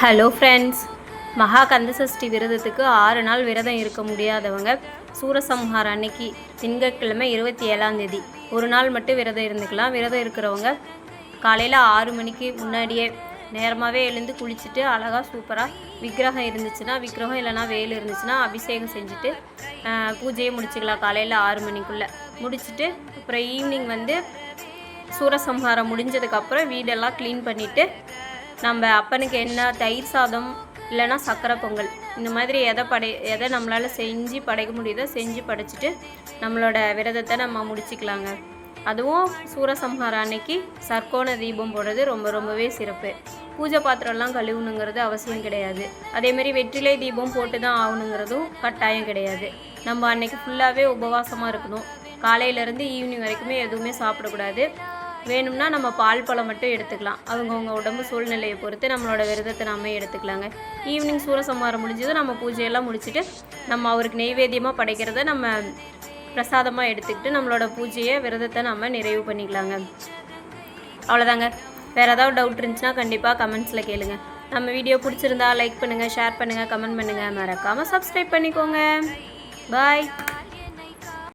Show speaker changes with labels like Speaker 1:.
Speaker 1: Hello friends மகா கந்தசஷ்டி விரதத்துக்கு ஆறு நாள் விரதம் இருக்க முடியாதவங்க சூரசம்ஹாரம் அன்னைக்கு திங்கட்கிழமை இருபத்தி ஏழாம் தேதி. ஒரு நாள் மட்டும் விரதம் இருந்துக்கலாம். விரதம் இருக்கிறவங்க காலையில் ஆறு மணிக்கு முன்னாடியே நேரமாகவே எழுந்து குளிச்சுட்டு அழகாக சூப்பராக விக்கிரகம் இருந்துச்சுன்னா விக்கிரகம் இல்லைனா வேல் இருந்துச்சுன்னா அபிஷேகம் செஞ்சுட்டு பூஜையை முடிச்சுக்கலாம் காலையில் ஆறு மணிக்குள்ளே. முடிச்சுட்டு அப்புறம் ஈவினிங் வந்து சூரசம்ஹாரம் முடிஞ்சதுக்கப்புறம் வீடெல்லாம் க்ளீன் பண்ணிவிட்டு நம்ம அப்பனுக்கு என்ன தயிர் சாதம் இல்லைன்னா சக்கரை பொங்கல் இந்த மாதிரி எதை படை எதை நம்மளால் செஞ்சு படைக்க முடியுதோ செஞ்சு படைச்சிட்டு நம்மளோட விரதத்தை நம்ம முடிச்சுக்கலாங்க. அதுவும் சூரசம்ஹாரம் அன்னைக்கு சர்க்கோண தீபம் போடுறது ரொம்ப ரொம்பவே சிறப்பு. பூஜை பாத்திரம்லாம் கழுவணுங்கிறது அவசியம் கிடையாது. அதேமாரி வெற்றிலை தீபம் போட்டு தான் ஆகணுங்கிறதும் கட்டாயம் கிடையாது. நம்ம அன்னைக்கு ஃபுல்லாகவே உபவாசமாக இருக்கணும். காலையிலேருந்து ஈவினிங் வரைக்குமே எதுவுமே சாப்பிடக்கூடாது. வேணும்னா நம்ம பால் பழம் மட்டும் எடுத்துக்கலாம். அவங்கவுங்க உடம்பு சூழ்நிலையை பொறுத்து நம்மளோட விரதத்தை நாம எடுத்துக்கலாங்க. ஈவினிங் சூரசம்ஹாரம் முடிஞ்சதும் நம்ம பூஜையெல்லாம் முடிச்சுட்டு நம்ம அவருக்கு நெய்வேத்தியமாக படைக்கிறத நம்ம பிரசாதமாக எடுத்துக்கிட்டு நம்மளோட பூஜையை விரதத்தை நம்ம நிறைவு பண்ணிக்கலாங்க. அவ்வளோதாங்க. வேறு ஏதாவது டவுட் இருந்துச்சுன்னா கண்டிப்பாக கமெண்ட்ஸில் கேளுங்க. நம்ம வீடியோ பிடிச்சிருந்தா லைக் பண்ணுங்கள் ஷேர் பண்ணுங்கள் கமெண்ட் பண்ணுங்கள் மறக்காமல் சப்ஸ்கிரைப் பண்ணிக்கோங்க. பாய்